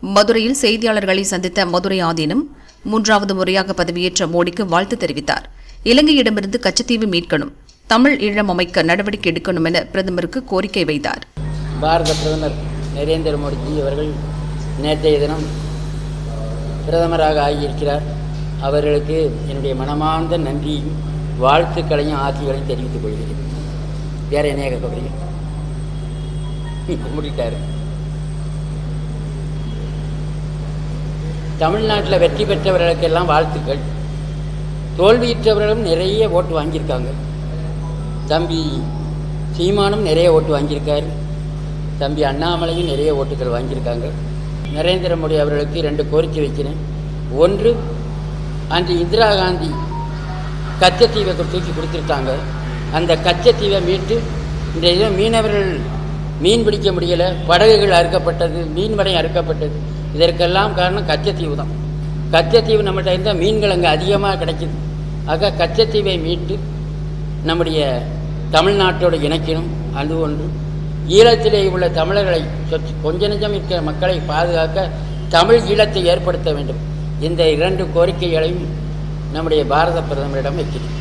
மதுரையில் செய்தியாளர்களை சந்தித்த மதுரை ஆதீனம் மூன்றாவது முறையாக பதவியேற்ற மோடிக்கு வாழ்த்து தெரிவித்தார். இலங்கையிடமிருந்து கச்சத்தீவு மீட்கணும் தமிழ் ஈழம் அமைக்க நடவடிக்கை எடுக்கணும் என பிரதமருக்கு கோரிக்கை வைத்தார். பாரத பிரதமர் நரேந்திர மோடிஜி அவர்கள் நேற்றைய தினம் பிரதமராக ஆகியிருக்கிறார். அவர்களுக்கு என்னுடைய மனமார்ந்த நன்றியும் வாழ்த்துக்களையும் ஆசிகளையும் தெரிவித்துக் கொள்கிறேன். வேற என்ன கேட்க முடியும் கும்பிட்டாரு தமிழ்நாட்டில் வெற்றி பெற்றவர்களுக்கெல்லாம் வாழ்த்துக்கள். தோல்வியுற்றவர்களும் நிறைய ஓட்டு வாங்கியிருக்காங்க. தம்பி சீமானும் நிறைய ஓட்டு வாங்கியிருக்காரு. தம்பி அண்ணாமலையும் நிறைய ஓட்டுகள் வாங்கியிருக்காங்க. நரேந்திர மோடி அவர்களுக்கு ரெண்டு கோரிக்கை வைக்கிறேன். ஒன்று அன்று இந்திரா காந்தி கச்சத்தீவை தூக்கி கொடுத்துருக்காங்க. அந்த கச்சத்தீவை மீட்டு இன்றைய மீனவர்கள் மீன் பிடிக்க முடியலை. படகுகள் அறுக்கப்பட்டது மீன்வடை அறுக்கப்பட்டது. இதற்கெல்லாம் காரணம் கச்சத்தீவு தான். கச்சத்தீவு நம்மகிட்ட இருந்தால் மீன்கள் அங்கே அதிகமாக கிடைக்கிது. ஆக கச்சத்தீவை மீட்டு நம்முடைய தமிழ்நாட்டோடு இணைக்கணும். அது ஒன்று. ஈழத்திலே உள்ள தமிழர்களை சொற்று கொஞ்ச நெஞ்சம் இருக்கிற மக்களை பாதுகாக்க தமிழ் ஈழத்தை ஏற்படுத்த வேண்டும். இந்த இரண்டு கோரிக்கைகளையும் நம்முடைய பாரத பிரதமரிடம் வைக்கிறேன்.